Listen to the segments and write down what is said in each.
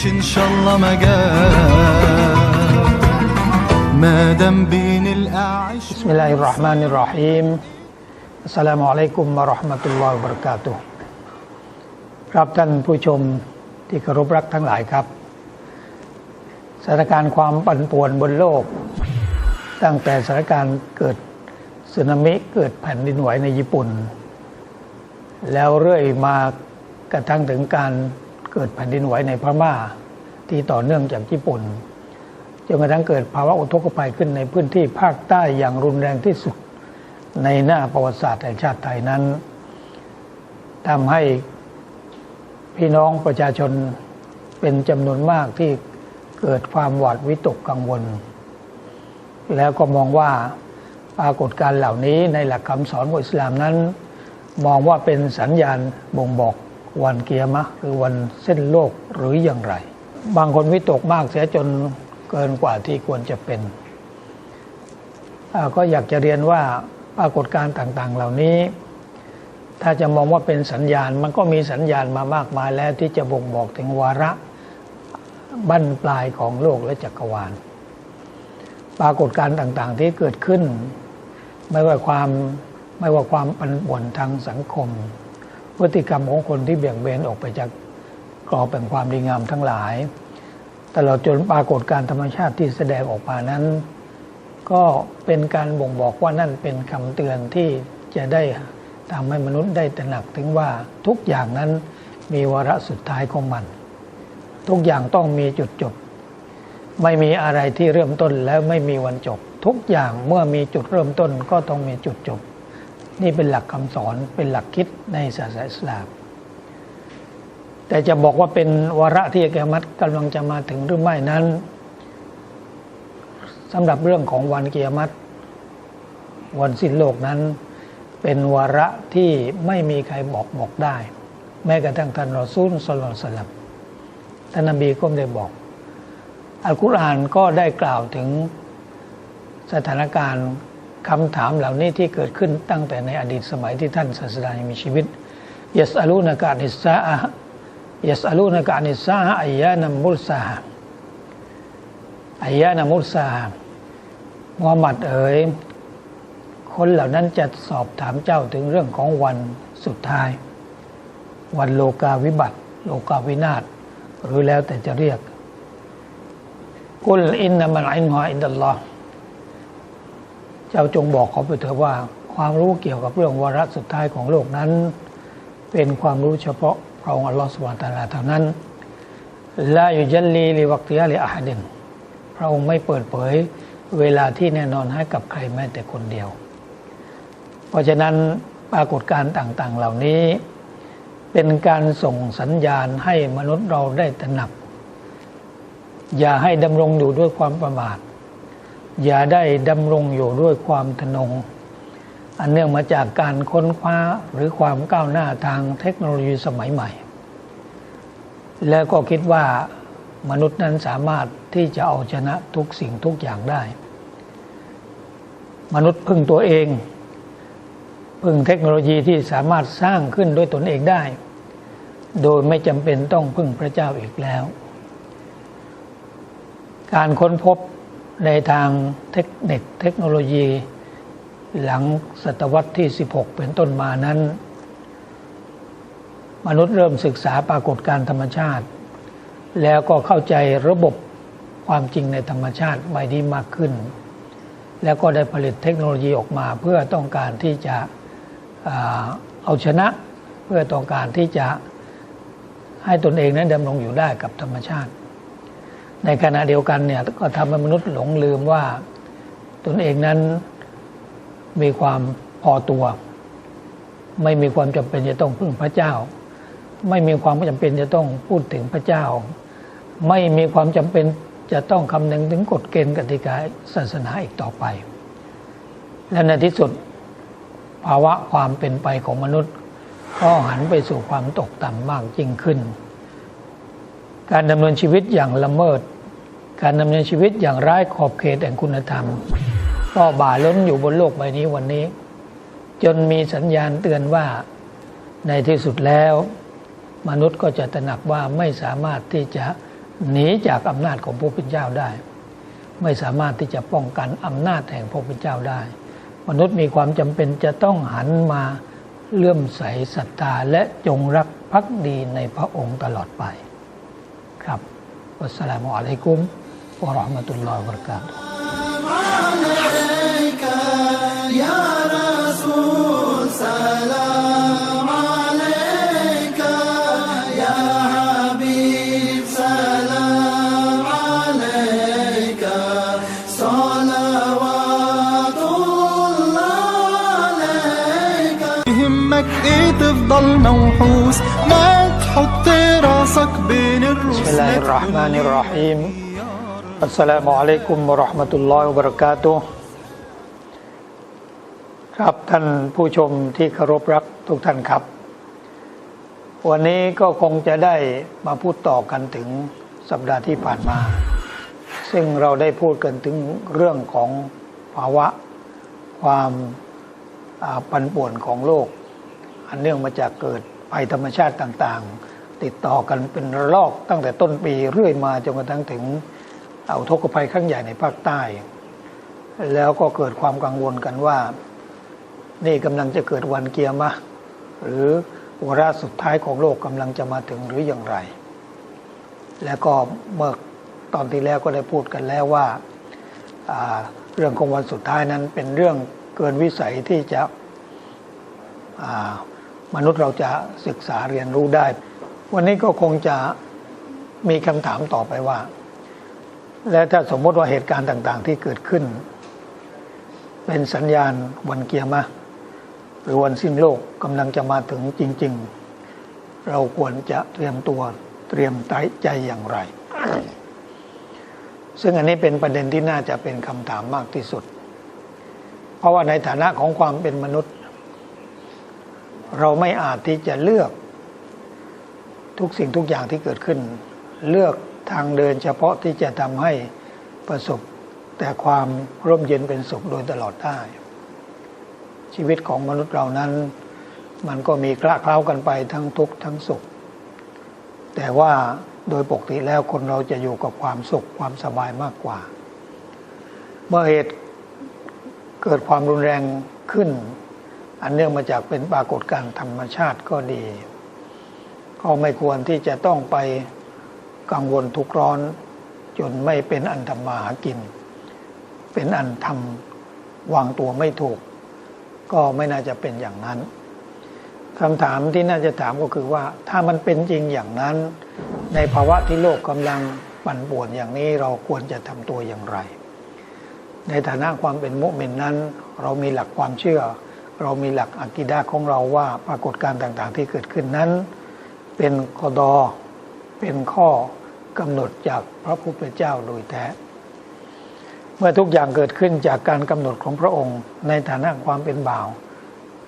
تعيش ان شاء الله ما ما دام بين الاعيش بسم الله الرحمن الرحيم السلام عليكم ورحمة الله وبركاته ครับท่านผู้ชมที่เคารพรักทั้งหลายครับ สถานการณ์ความปั่นป่วนบนโลก ตั้งแต่สถานการณ์เกิดสึนามิเกิดแผ่นดินไหวในญี่ปุ่น แล้วเรื่อยมากระทั่งถึงการ เกิดแผ่นดินไหวในพม่าที่ต่อเนื่องจากญี่ปุ่นจนกระทั่งเกิดภาวะอุทกภัยขึ้นในพื้นที่ภาคใต้อย่างรุนแรงที่สุดในหน้าประวัติศาสตร์แห่งชาติไทยนั้นทำให้พี่น้องประชาชนเป็นจำนวนมากที่เกิดความหวาดวิตกกังวล แล้วก็มองว่าปรากฏการณ์เหล่านี้ในหลักคำสอนของอิสลามนั้น มองว่าเป็นสัญญาณบ่งบอก วันเกียร์มะหรือวันเส้นโลกหรืออย่างไร บางคนวิตกมากเสียจนเกินกว่าที่ควรจะเป็น ก็อยากจะเรียนว่าปรากฏการณ์ต่างๆ เหล่านี้ ถ้าจะมองว่าเป็นสัญญาณ มันก็มีสัญญาณมามากมายแล้วที่จะบ่งบอกถึงวาระบั้นปลายของโลกและจักรวาล ปรากฏการณ์ต่างๆที่เกิดขึ้น ไม่ว่าความไม่ว่าความปันป่วนทางสังคม พฤติกรรมของคนที่เบี่ยงเบนออกไปจากกรอบแห่งความดีงามทั้งหลาย ตลอดจนปรากฏการธรรมชาติที่แสดงออกมานั้น ก็เป็นการบ่งบอกว่านั่นเป็นคำเตือนที่จะได้ทำให้มนุษย์ได้ตระหนักถึงว่าทุกอย่างนั้นมีวาระสุดท้ายของมัน ทุกอย่างต้องมีจุดจบ ไม่มีอะไรที่เริ่มต้นแล้วไม่มีวันจบ ทุกอย่างเมื่อมีจุดเริ่มต้นก็ต้องมีจุดจบ นี่เป็นหลักคำสอนเป็นหลักคิดในศาสนาอิสลามแต่จะบอกว่าเป็นวาระที่แกมัดกำลังจะมาถึงหรือไม่นั้นสำหรับเรื่องของวันกียรติวันสิ้นโลกนั้น เป็นวาระที่ไม่มีใครบอกบอกได้ แม้กระทั่งท่านรอซูลสลลสลับท่านนบีก็ไม่ได้บอก อัลกุรอานก็ได้กล่าวถึงสถานการณ์ คำถามเหล่านี้ที่เกิดขึ้นตั้งแต่ในอดีตสมัยที่ท่านศาสดายังมีชีวิตยัสอลูนากานิสาอะยัสอลูนกานิสาอายานามุลซาอายานามุลซามุฮัมมัดเอ๋ยคนเหล่านั้นจะสอบถามเจ้าถึงเรื่องของวันสุดท้าย วันโลกาวิบัติ โลกาวินาศหรือแล้วแต่จะเรียกกุลอินนามันอินฮาอินดัลลอฮ์ เจ้าจงบอกเขาไปเถอะว่า ความรู้เกี่ยวกับเรื่องวาระสุดท้ายของโลกนั้น เป็นความรู้เฉพาะพระองค์อัลลอฮฺสุบานตาลาเท่านั้นลาอยู่ยันลีลิวักติยาลิอาฮดินพระองค์ไม่เปิดเผยเวลาที่แน่นอนให้กับใครแม้แต่คนเดียว เพราะฉะนั้นปรากฏการณ์ต่างๆ เหล่านี้ เป็นการส่งสัญญาณให้มนุษย์เราได้ตระหนัก อย่าให้ดำรงอยู่ด้วยความประมาท อย่าได้ดำรงอยู่ด้วยความทนง อันเนื่องมาจากการค้นคว้าหรือความก้าวหน้าทางเทคโนโลยีสมัยใหม่ แล้วก็คิดว่ามนุษย์นั้นสามารถที่จะเอาชนะทุกสิ่งทุกอย่างได้ มนุษย์พึ่งตัวเอง พึ่งเทคโนโลยีที่สามารถสร้างขึ้นด้วยตนเองได้ โดยไม่จำเป็นต้องพึ่งพระเจ้าอีกแล้ว การค้นพบ ในทางเทคนิคเทคโนโลยี หลังศตวรรษที่ 16 เป็นต้นมานั้น มนุษย์เริ่มศึกษาปรากฏการธรรมชาติ แล้วก็เข้าใจระบบความจริงในธรรมชาติใบนี้มากขึ้น แล้วก็ได้ผลิตเทคโนโลยีออกมาเพื่อต้องการที่จะเอาชนะ เพื่อต้องการที่จะให้ตนเองนั้นดำรงอยู่ได้กับธรรมชาติ ในขณะเดียวกันเนี่ยก็ทำให้มนุษย์หลงลืมว่าตนเองนั้นมีความพอตัว ไม่มีความจำเป็นจะต้องพึ่งพระเจ้า ไม่มีความจำเป็นจะต้องพูดถึงพระเจ้า ไม่มีความจำเป็นจะต้องคำนึงถึงกฎเกณฑ์กติกาศาสนาอีกต่อไป และในที่สุดภาวะความเป็นไปของมนุษย์ ก็หันไปสู่ความตกต่ำมากยิ่งขึ้น การดำเนินชีวิตอย่างละเมิด การดำเนินชีวิตอย่างร้ายขอบเขตแห่งคุณธรรม ก็บ่าล้นอยู่บนโลกใบนี้วันนี้ จนมีสัญญาณเตือนว่าในที่สุดแล้ว มนุษย์ก็จะตระหนักว่าไม่สามารถที่จะหนีจากอำนาจของพระพุทธเจ้าได้ ไม่สามารถที่จะป้องกันอำนาจแห่งพระพุทธเจ้าได้ มนุษย์มีความจำเป็นจะต้องหันมาเลื่อมใสศรัทธาและจงรักภักดีในพระองค์ตลอดไป ครับวัสสลามุอะลัยกุมวะเราะห์มะตุลลอฮ์วะบะเราะกาตุฮ์ عليك يا رسول سلام عليك يا حبيب سلام عليك صلوات الله عليك يهمك ايه تفضل موحوس ما تحط راسك بين الروس بسم الله الرحمن الرحيم السلام عليكم ورحمة الله وبركاته ครับท่านผู้ชมที่เคารพรักทุกท่านครับ วันนี้ก็คงจะได้มาพูดต่อกันถึงสัปดาห์ที่ผ่านมา ซึ่งเราได้พูดกันถึงเรื่องของภาวะความอ่าปั่นป่วนของโลก อันเนื่องมาจากเกิดภัยธรรมชาติต่างๆ ติดต่อกันเป็นรลอกตั้งแต่ต้นปีเรื่อยมาจนกระทั่งถึงเอาทกภัยครั้งใหญ่ในภาคใต้ แล้วก็เกิดความกังวลกันว่า นี่กำลังจะเกิดวันเกียร์มะห์หรือวาระสุดท้ายของโลกกำลังจะมาถึงหรืออย่างไร แล้วก็เมื่อตอนที่แล้วก็ได้พูดกันแล้วว่าเรื่องของวันสุดท้ายนั้นเป็นเรื่องเกินวิสัยที่จะมนุษย์เราจะศึกษาเรียนรู้ได้ วันนี้ก็คงจะมีคำถามต่อไปว่า และถ้าสมมติว่าเหตุการณ์ต่าง ๆ ที่เกิดขึ้น เป็นสัญญาณวันเกียร์มะห์หรือวันสิ้นโลกกำลังจะมาถึงจริง ๆ เราควรจะเตรียมตัวเตรียมใจอย่างไร ซึ่งอันนี้เป็นประเด็นที่น่าจะเป็นคำถามมากที่สุด เพราะว่าในฐานะของความเป็นมนุษย์ เราไม่อาจที่จะเลือก ทุกสิ่งทุกอย่างที่เกิดขึ้น เลือกทางเดินเฉพาะที่จะทำให้ประสบแต่ความร่มเย็นเป็นสุขโดยตลอดได้ ชีวิตของมนุษย์เรานั้น มันก็มีคละเคล้ากันไปทั้งทุกข์ทั้งสุข แต่ว่าโดยปกติแล้วคนเราจะอยู่กับความสุขความสบายมากกว่า เมื่อเหตุเกิดความรุนแรงขึ้น อันเนื่องมาจากเป็นปรากฏการณ์ธรรมชาติก็ดี ก็ไม่ควรที่จะต้องไปกังวลทุกร้อน จนไม่เป็นอันทำมาหากิน เป็นอันทำวางตัวไม่ถูก ก็ไม่น่าจะเป็นอย่างนั้นคำถามที่น่าจะถามก็คือว่า ถ้ามันเป็นจริงอย่างนั้น ในภาวะที่โลกกำลังปั่นป่วนอย่างนี้เราควรจะทำตัวอย่างไร ในฐานะความเป็นมุมินนั้น เรามีหลักความเชื่อ เรามีหลักอากิดาของเราว่าปรากฏการณ์ต่างๆ ที่เกิดขึ้นนั้น เป็นกดอ เป็นข้อกำหนดจากพระผู้เป็นเจ้าโดยแท้ เมื่อทุกอย่างเกิดขึ้นจากการกำหนดของพระองค์ ในฐานะความเป็นบ่าว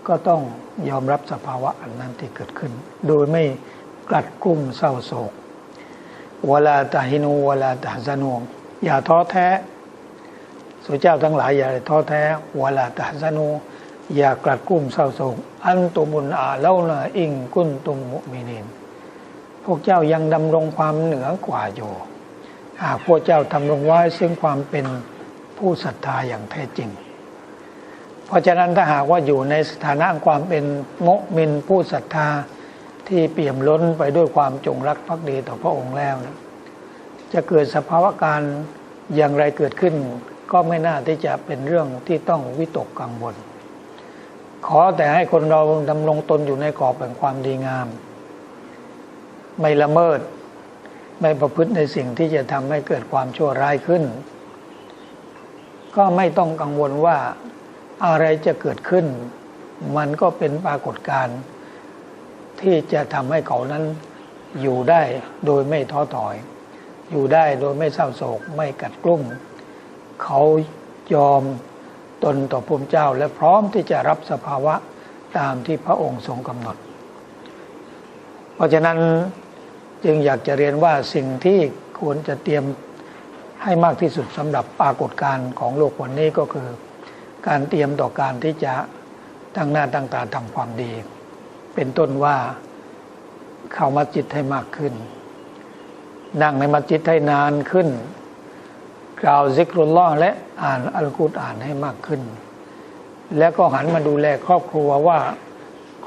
ก็ต้องยอมรับสภาวะอันนั้นที่เกิดขึ้น โดยไม่กลัดกลุ้มเศร้าโศกวลาตาฮินูวลาตาซานูอย่าท้อแท้สุเจ้าทั้งหลายอย่าท้อแท้วลาตาซานูอย่ากลัดกลุ้มเศร้าโศกอันตุมุนอาเล่านะอิงกุนตุมมุมินิน พวกเจ้ายังดำรงความเหนือกว่าอยู่หากพวกเจ้าทำรงไว้ซึ่งความเป็นผู้ศรัทธาอย่างแท้จริง เพราะฉะนั้นถ้าหากว่าอยู่ในสถานะความเป็นโมมินผู้ศรัทธาที่เปี่ยมล้นไปด้วยความจงรักภักดีต่อพระองค์แล้วนะจะเกิดสภาวะการอย่างไรเกิดขึ้น ก็ไม่น่าที่จะเป็นเรื่องที่ต้องวิตกกังวลขอแต่ให้คนเราดำรงตนอยู่ในกรอบแห่งความดีงาม ไม่ละเมิด ไม่ประพฤติในสิ่งที่จะทำให้เกิดความชั่วร้ายขึ้น ก็ไม่ต้องกังวลว่าอะไรจะเกิดขึ้น มันก็เป็นปรากฏการณ์ที่จะทำให้เขานั้นอยู่ได้โดยไม่ท้อถอย อยู่ได้โดยไม่เศร้าโศก ไม่กัดกลุ้มเขายอมตนต่อพระเจ้าและพร้อมที่จะรับสภาวะตามที่พระองค์ทรงกำหนด เพราะฉะนั้น จึงอยากจะเรียนว่าสิ่งที่ควรจะเตรียมให้มากที่สุดสำหรับปรากฏการณ์ของโลกวันนี้ก็คือ การเตรียมต่อการที่จะตั้งหน้าตั้งตาทำความดี เป็นต้นว่าเข้ามาจิตให้มากขึ้น นั่งในมัสยิดให้นานขึ้น กล่าวซิกรุลลอและอ่านอัลกุรอานให้มากขึ้น แล้วก็หันมาดูแลครอบครัวว่า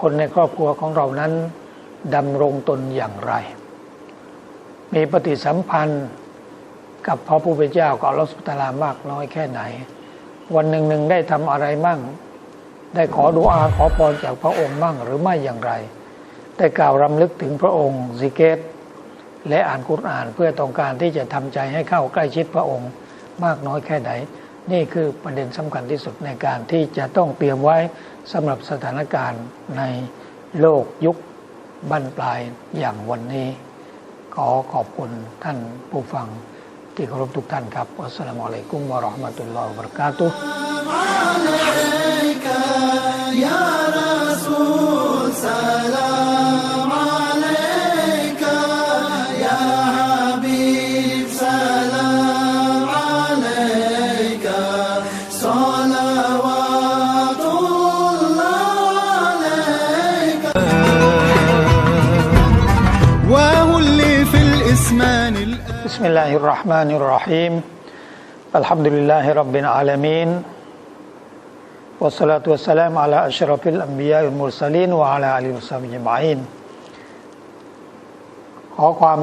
คนในครอบครัวของเรานั้นดำรงตนอย่างไร มีปฏิสัมพันธ์กับพระผู้เป็นเจ้ากับอัลลอฮฺสุตารามากน้อยแค่ไหน วันหนึ่งหนึ่งได้ทำอะไรมั่ง ได้ขอดุอาขอพรจากพระองค์มั่งหรือไม่อย่างไร ได้กล่าวรำลึกถึงพระองค์ซิเกต และอ่านกุรอานเพื่อต้องการที่จะทำใจให้เข้าใกล้ชิดพระองค์มากน้อยแค่ไหน นี่คือประเด็นสำคัญที่สุดในการที่จะต้องเตรียมไว้สำหรับสถานการณ์ในโลกยุคบั้นปลายอย่างวันนี้ ขอขอบคุณท่านผู้ฟังที่เคารพทุกท่านครับอัสสลามุอะลัยกุมวะเราะห์มะตุลลอฮ์วะบะเราะกาตุฮ์ الله الرحمن الرحيم الحمد لله رب العالمين والصلاة والسلام على أشرف الأنبياء والمرسلين وعلى آله وصحبه أجمعين ขอความ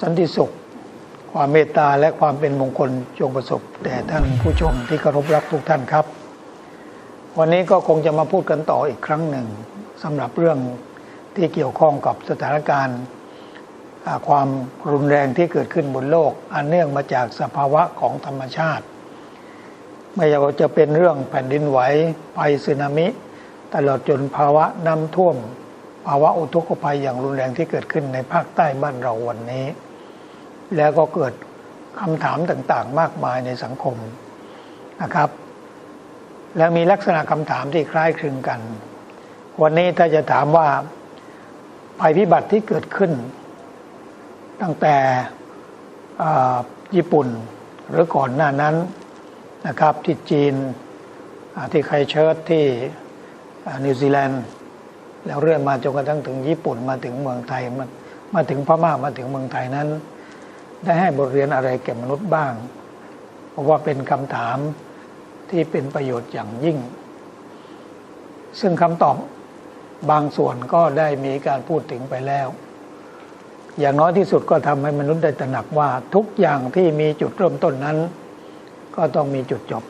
สันติสุข ความเมตตาและความเป็นมงคลจงประสบแด่ท่านผู้ชมที่เคารพรักทุกท่านครับ วันนี้ก็คงจะมาพูดกันต่ออีกครั้งหนึ่งสำหรับเรื่องที่เกี่ยวข้องกับสถานการณ์ อ่า ความรุนแรงที่เกิดขึ้นบนโลก อันเนื่องมาจากสภาวะของธรรมชาติ ไม่ว่าจะเป็นเรื่องแผ่นดินไหวภัยสึนามิ ตลอดจนภาวะน้ำท่วม ภาวะอุทกภัยอย่างรุนแรงที่เกิดขึ้นในภาคใต้บ้านเราวันนี้ แล้วก็เกิดคำถามต่างๆ มากมายในสังคมนะครับ และมีลักษณะคำถามที่คล้ายคลึงกัน วันนี้ถ้าจะถามว่าภัยพิบัติที่เกิดขึ้น ตั้งแต่ญี่ปุ่นหรือก่อนหน้านั้นนะครับที่จีนที่ไครเชิร์ตที่นิวซีแลนด์แล้วเรื่อยมาจนกระทั่งถึงญี่ปุ่นมาถึงเมืองไทยมามาถึงพม่ามาถึงเมืองไทยนั้น ได้ให้บทเรียนอะไรแก่มนุษย์บ้าง เพราะว่าเป็นคำถามที่เป็นประโยชน์อย่างยิ่ง ซึ่งคำตอบบางส่วนก็ได้มีการพูดถึงไปแล้ว อย่างน้อยที่สุดก็ทำให้มนุษย์ได้ตระหนักว่าทุกอย่างที่มีจุดเริ่มต้นนั้น ก็ต้องมีจุดจบ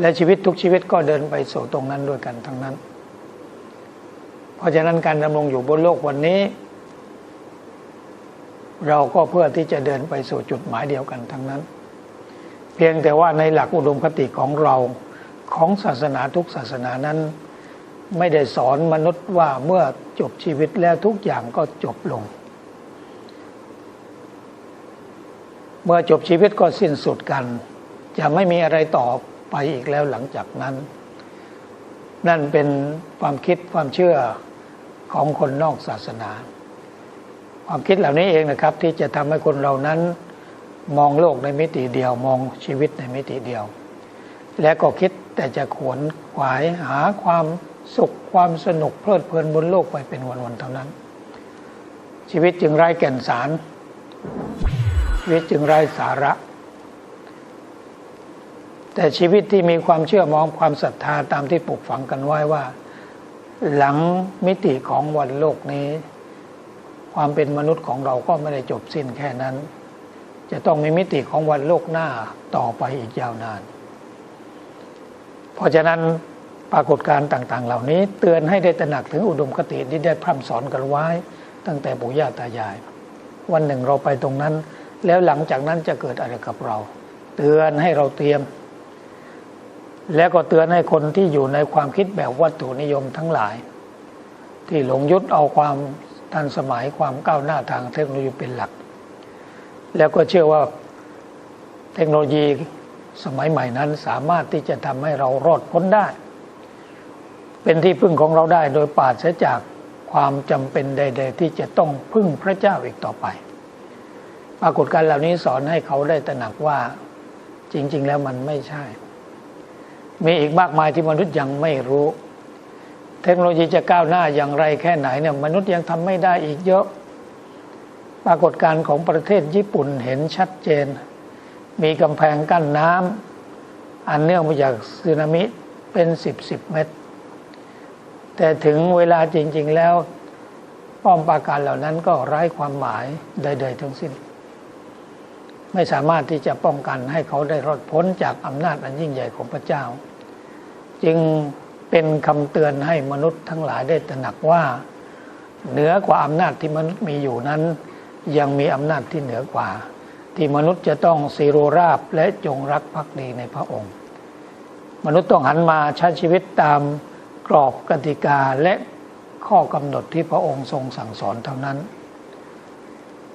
และชีวิตทุกชีวิตก็เดินไปสู่ตรงนั้นด้วยกันทั้งนั้น เพราะฉะนั้นการดำรงอยู่บนโลกวันนี้ เราก็เพื่อที่จะเดินไปสู่จุดหมายเดียวกันทั้งนั้น เพียงแต่ว่าในหลักอุดมคติของเราของศาสนาทุกศาสนานั้น ไม่ได้สอนมนุษย์ว่าเมื่อจบชีวิตแล้วทุกอย่างก็จบลง เมื่อจบชีวิตก็สิ้นสุดกัน จะไม่มีอะไรต่อไปอีกแล้วหลังจากนั้น นั่นเป็นความคิดความเชื่อของคนนอกศาสนา ความคิดเหล่านี้เองนะครับ ที่จะทำให้คนเรานั้นมองโลกในมิติเดียว มองชีวิตในมิติเดียว และก็คิดแต่จะขวนขวายหาความ สุขความสนุกเพลิดเพลินบนโลกไปเป็นวันๆเท่านั้น ชีวิตจึงไร้แก่นสาร ชีวิตจึงไร้สาระ แต่ชีวิตที่มีความเชื่อมองความศรัทธาตามที่ปลูกฝังกันไว้ว่า หลังมิติของวันโลกนี้ ความเป็นมนุษย์ของเราก็ไม่ได้จบสิ้นแค่นั้น จะต้องมีมิติของวันโลกหน้าต่อไปอีกยาวนาน เพราะฉะนั้น ปรากฏการณ์ต่างๆ เหล่านี้ เตือนให้ได้ตระหนักถึงอุดมคติที่ได้พร่ำสอนกันไว้ ตั้งแต่ปู่ย่าตายาย วันหนึ่งเราไปตรงนั้น แล้วหลังจากนั้นจะเกิดอะไรกับเรา เตือนให้เราเตรียม แล้วก็เตือนให้คนที่อยู่ในความคิดแบบวัตถุนิยมทั้งหลาย ที่หลงยึดเอาความทันสมัยความก้าวหน้าทางเทคโนโลยีเป็นหลัก แล้วก็เชื่อว่าเทคโนโลยีสมัยใหม่นั้นสามารถที่จะทำให้เรารอดพ้นได้ เป็นที่พึ่งของเราได้โดยปราศจากความจำเป็นใด ๆ ที่จะต้องพึ่งพระเจ้าอีกต่อไป ปรากฏการณ์เหล่านี้สอนให้เขาได้ตระหนักว่าจริง ๆ แล้วมันไม่ใช่ มีอีกมากมายที่มนุษย์ยังไม่รู้ เทคโนโลยีจะก้าวหน้าอย่างไรแค่ไหนเนี่ยมนุษย์ยังทำไม่ได้อีกเยอะ ปรากฏการณ์ของประเทศญี่ปุ่นเห็นชัดเจน มีกำแพงกั้นน้ำอันเนื่องมาจากสึนามิเป็นสิบสิบเมตร แต่ถึงเวลาจริง ๆ แล้วป้อมปราการเหล่านั้นก็ไร้ความหมายใดๆทั้งสิ้น ไม่สามารถที่จะป้องกันให้เขาได้รอดพ้นจากอำนาจอันยิ่งใหญ่ของพระเจ้า จึงเป็นคำเตือนให้มนุษย์ทั้งหลายได้ตระหนักว่า เหนือกว่าอำนาจที่มนุษย์มีอยู่นั้น ยังมีอำนาจที่เหนือกว่า ที่มนุษย์จะต้องสีโรราบและจงรักภักดีในพระองค์ มนุษย์ต้องหันมาใช้ชีวิตตาม กรอบกติกาและข้อกำหนดที่พระองค์ทรงสั่งสอนเท่านั้น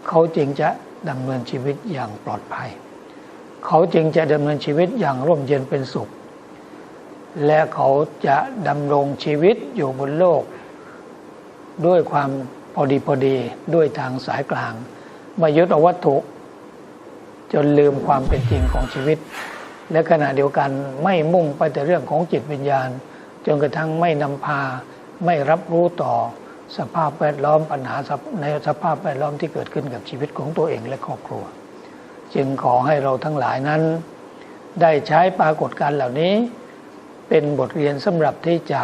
เขาจึงจะดำเนินชีวิตอย่างปลอดภัย เขาจึงจะดำเนินชีวิตอย่างร่มเย็นเป็นสุข และเขาจะดำรงชีวิตอยู่บนโลก ด้วยความพอดีพอดีด้วยทางสายกลางไม่ยึดเอาวัตถุ จนลืมความเป็นจริงของชีวิต และขณะเดียวกันไม่มุ่งไปแต่เรื่องของจิตวิญญาณ จนกระทั่งไม่นำพาไม่รับรู้ต่อสภาพแวดล้อมปัญหาในสภาพแวดล้อมที่เกิดขึ้นกับชีวิตของตัวเองและครอบครัว จึงขอให้เราทั้งหลายนั้น ได้ใช้ปรากฏการณ์เหล่านี้ เป็นบทเรียนสำหรับที่จะ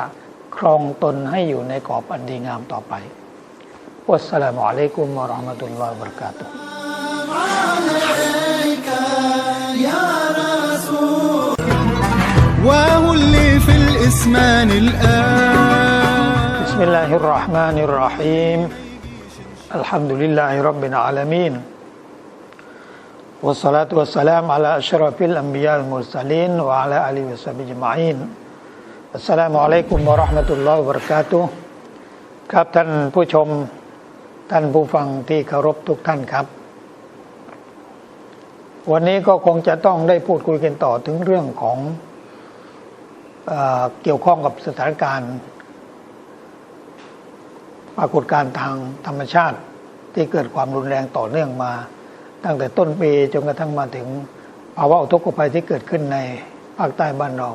ครองตนให้อยู่ในกรอบอันดีงามต่อไปวัสสลามุอะลัยกุมวะเราะห์มะตุลลอฮิวะบะเราะกาตุฮ์ عليك يا رسول وهو اللي في الإسمان الآن بسم الله الرحمن الرحيم الحمد لله رب العالمين والصلاة والسلام على أشرف الأنبياء المرسلين وعلى آله وصحبه أجمعين السلام عليكم ورحمة الله وبركاته ครับท่านผู้ชมท่านผู้ฟังที่เคารพทุกท่านครับ วันนี้ก็คงจะต้องได้พูดคุยกันต่อถึงเรื่องของเออ เกี่ยวข้องกับสถานการณ์ ปรากฏการณ์ทางธรรมชาติที่เกิดความรุนแรงต่อเนื่องมา ตั้งแต่ต้นปีจนกระทั่งมาถึงภาวะอุทกภัยที่เกิดขึ้นในภาคใต้บ้านเรา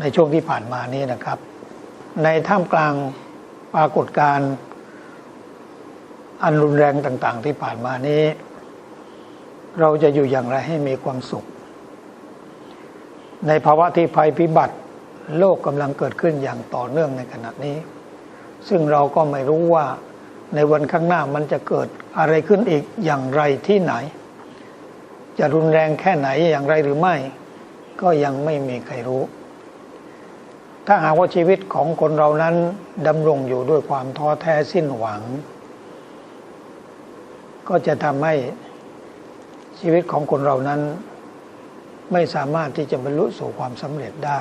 ในช่วงที่ผ่านมานี้นะครับ ในท่ามกลางปรากฏการณ์อันรุนแรงต่าง ๆ ที่ผ่านมานี้ เราจะอยู่อย่างไรให้มีความสุข ในภาวะที่ภัยพิบัติ โลกกำลังเกิดขึ้นอย่างต่อเนื่องในขณะนี้ ซึ่งเราก็ไม่รู้ว่าในวันข้างหน้ามันจะเกิดอะไรขึ้นอีกอย่างไรที่ไหน จะรุนแรงแค่ไหนอย่างไรหรือไม่ ก็ยังไม่มีใครรู้ ถ้าหากว่าชีวิตของคนเรานั้นดำรงอยู่ด้วยความท้อแท้สิ้นหวัง ก็จะทำให้ชีวิตของคนเรานั้น ไม่สามารถที่จะบรรลุสู่ความสำเร็จได้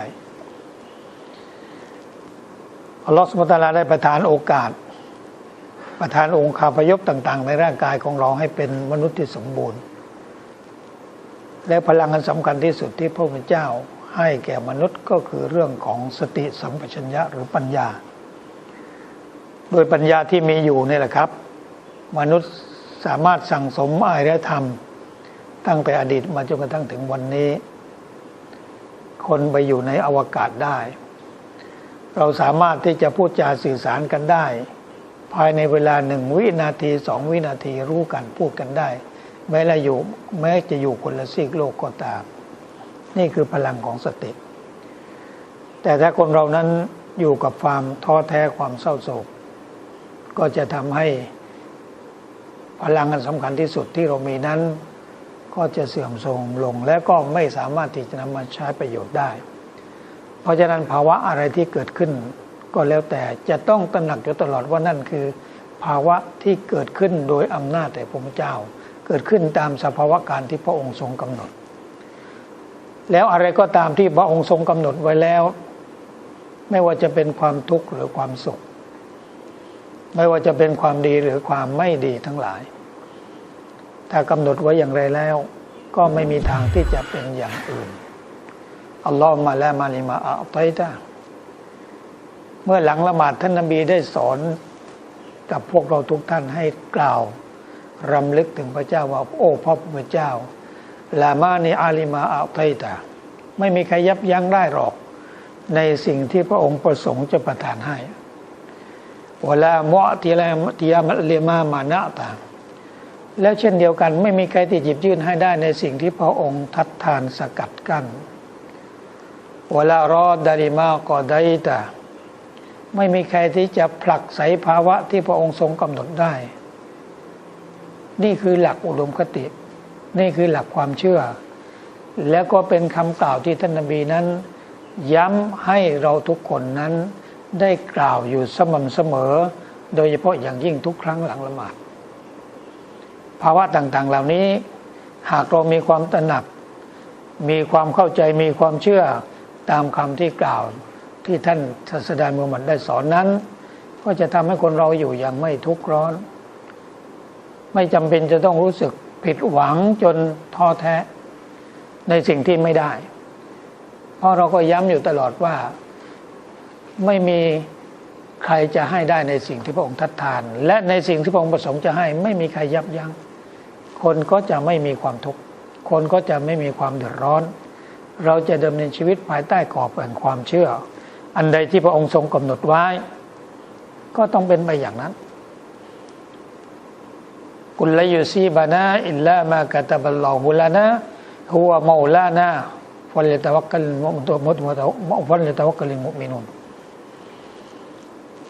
อัลลอฮฺสุบตาลาได้ประทานโอกาส ประทานองค์คาพยพต่าง ๆ ในร่างกายของเราให้เป็นมนุษย์ที่สมบูรณ์ และพลังอันสำคัญที่สุดที่พระพุทธเจ้าให้แก่มนุษย์ก็คือเรื่องของสติสัมปชัญญะหรือปัญญา โดยปัญญาที่มีอยู่นี่แหละครับ มนุษย์สามารถสั่งสมอารยธรรม ตั้งแต่อดีตมาจนกระทั่งถึงวันนี้ คนไปอยู่ในอวกาศได้ เราสามารถที่จะพูดจาสื่อสารกันได้ ภายในเวลาหนึ่งวินาทีสองวินาทีรู้กันพูดกันได้ แม้ละอยู่แม้จะอยู่คนละซีกโลกก็ตาม นี่คือพลังของสติ แต่ถ้าคนเรานั้นอยู่กับความท้อแท้ความเศร้าโศก ก็จะทำให้พลังอันสำคัญที่สุดที่เรามีนั้น ก็จะเสื่อมโทรมลง และก็ไม่สามารถที่จะนำมาใช้ประโยชน์ได้ เพราะฉะนั้นภาวะอะไรที่เกิดขึ้น ก็แล้วแต่จะต้องตระหนักอยู่ตลอดว่านั่นคือ ภาวะที่เกิดขึ้นโดยอำนาจแต่พระเจ้า เกิดขึ้นตามสภาวะการที่พระองค์ทรงกำหนด แล้วอะไรก็ตามที่พระองค์ทรงกำหนดไว้แล้ว ไม่ว่าจะเป็นความทุกข์หรือความสุข ไม่ว่าจะเป็นความดีหรือความไม่ดีทั้งหลาย ถ้ากำหนดไว้อย่างไรแล้ว ก็ไม่มีทางที่จะเป็นอย่างอื่นอัลลอฮฺมาและมาลิมาอัลไตตาเมื่อหลังละหมาดท่านนบีได้สอนกับพวกเราทุกท่านให้กล่าวรำลึกถึงพระเจ้าว่า โอ้พ่อพระเจ้าลามานีอาลิมาอัลไตตาไม่มีใครยับยั้งได้หรอก ในสิ่งที่พระองค์ประสงค์จะประทานให้เวลาเมาะทีละทียามเลมามานะต่าง แล้วเช่นเดียวกัน ไม่มีใครที่หยิบยื่นให้ได้ในสิ่งที่พระองค์ทัดทานสกัดกั้นเวลารอดาริมาก็ได้ตาไม่มีใครที่จะผลักไสภาวะที่พระองค์ทรงกำหนดได้ นี่คือหลักอุดมคติ นี่คือหลักความเชื่อ แล้วก็เป็นคำกล่าวที่ท่านนบีนั้น ย้ำให้เราทุกคนนั้นได้กล่าวอยู่สม่ำเสมอ โดยเฉพาะอย่างยิ่งทุกครั้งหลังละหมาด ภาวะต่างๆ เหล่านี้ หากเรามีความตระหนัก มีความเข้าใจมีความเชื่อตามคำที่กล่าว ที่ท่านศาสดามุฮัมมัดได้สอนนั้น ก็จะทำให้คนเราอยู่อย่างไม่ทุกข์ร้อน ไม่จำเป็นจะต้องรู้สึกผิดหวังจนท้อแท้ ในสิ่งที่ไม่ได้ เพราะเราก็ย้ำอยู่ตลอดว่าไม่มีใครจะให้ได้ในสิ่งที่พระองค์ทัดทาน และในสิ่งที่พระองค์ประสงค์จะให้ไม่มีใครยับยัง้ง คนก็จะไม่มีความทุกข์ คนก็จะไม่มีความเดือดร้อน เราจะดำเนินชีวิตภายใต้กรอบแห่งความเชื่อ อันใดที่พระองค์ทรงกำหนดไว้ ก็ต้องเป็นไปอย่างนั้นกุลยุซีบานาอิลลามากะตะบัลลอฮุลานะฮุวมาลานะฟัลยตะวักกัลมุมตัวมุตมุตฟัลยตะวักกัลมุมินุน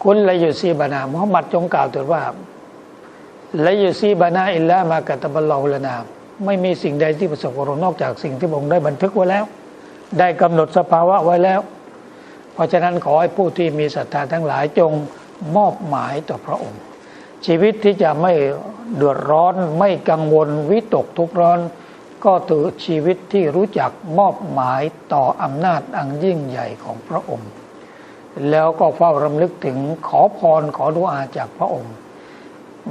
กุลยุซีบานามุฮัมมัดจงกล่าวตรัสว่า และยุซีบานาอิลลามากะตะบัลลอฮุลานะไม่มีสิ่งใดที่ประสบกับเรานอกจากสิ่งที่พระองค์ได้บันทึกไว้แล้ว ได้กำหนดสภาวะไว้แล้ว เพราะฉะนั้นขอให้ผู้ที่มีศรัทธาทั้งหลายจงมอบหมายต่อพระองค์ ชีวิตที่จะไม่เดือดร้อนไม่กังวลวิตกทุกข์ร้อน ก็ถือชีวิตที่รู้จักมอบหมายต่ออำนาจอันยิ่งใหญ่ของพระองค์ แล้วก็เฝ้ารำลึกถึงขอพรขอดุอาจากพระองค์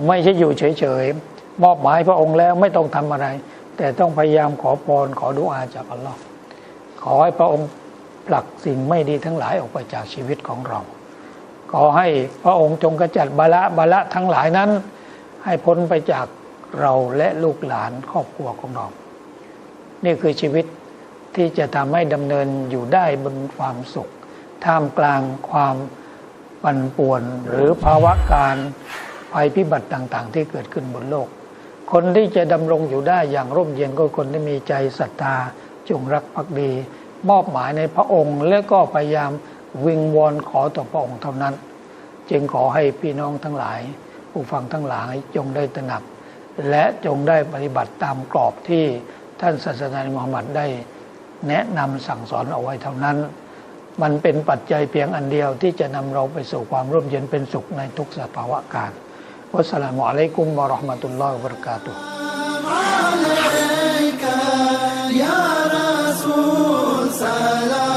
ไม่ใช่อยู่เฉยๆ มอบหมายพระองค์แล้วไม่ต้องทำอะไร แต่ต้องพยายามขอพรขอดุอาจากอัลลอฮ์ขอให้พระองค์ผลักสิ่งไม่ดีทั้งหลายออกไปจากชีวิตของเรา ขอให้พระองค์จงกระจัดบาละบาละทั้งหลายนั้น ให้พ้นไปจากเราและลูกหลานครอบครัวของเรา นี่คือชีวิตที่จะทำให้ดำเนินอยู่ได้บนความสุข ท่ามกลางความปั่นป่วนหรือภาวะการ ภัยพิบัติต่างๆ ที่เกิดขึ้นบนโลก คนที่จะดำรงอยู่ได้อย่างร่มเย็นก็คนที่มีใจศรัทธาจงรักภักดี มอบหมายในพระองค์ และก็พยายามวิงวอนขอต่อพระองค์เท่านั้น จึงขอให้พี่น้องทั้งหลาย ผู้ฟังทั้งหลายจงได้ตระหนัก และจงได้ปฏิบัติตามกรอบที่ท่านศาสนามุฮัมมัดได้ แนะนำสั่งสอนเอาไว้เท่านั้น มันเป็นปัจจัยเพียงอันเดียวที่จะนำเราไปสู่ความร่มเย็นเป็นสุขในทุกสภาวะการ Wassalamualaikum warahmatullahi wabarakatuh. عليك يا رسول سلام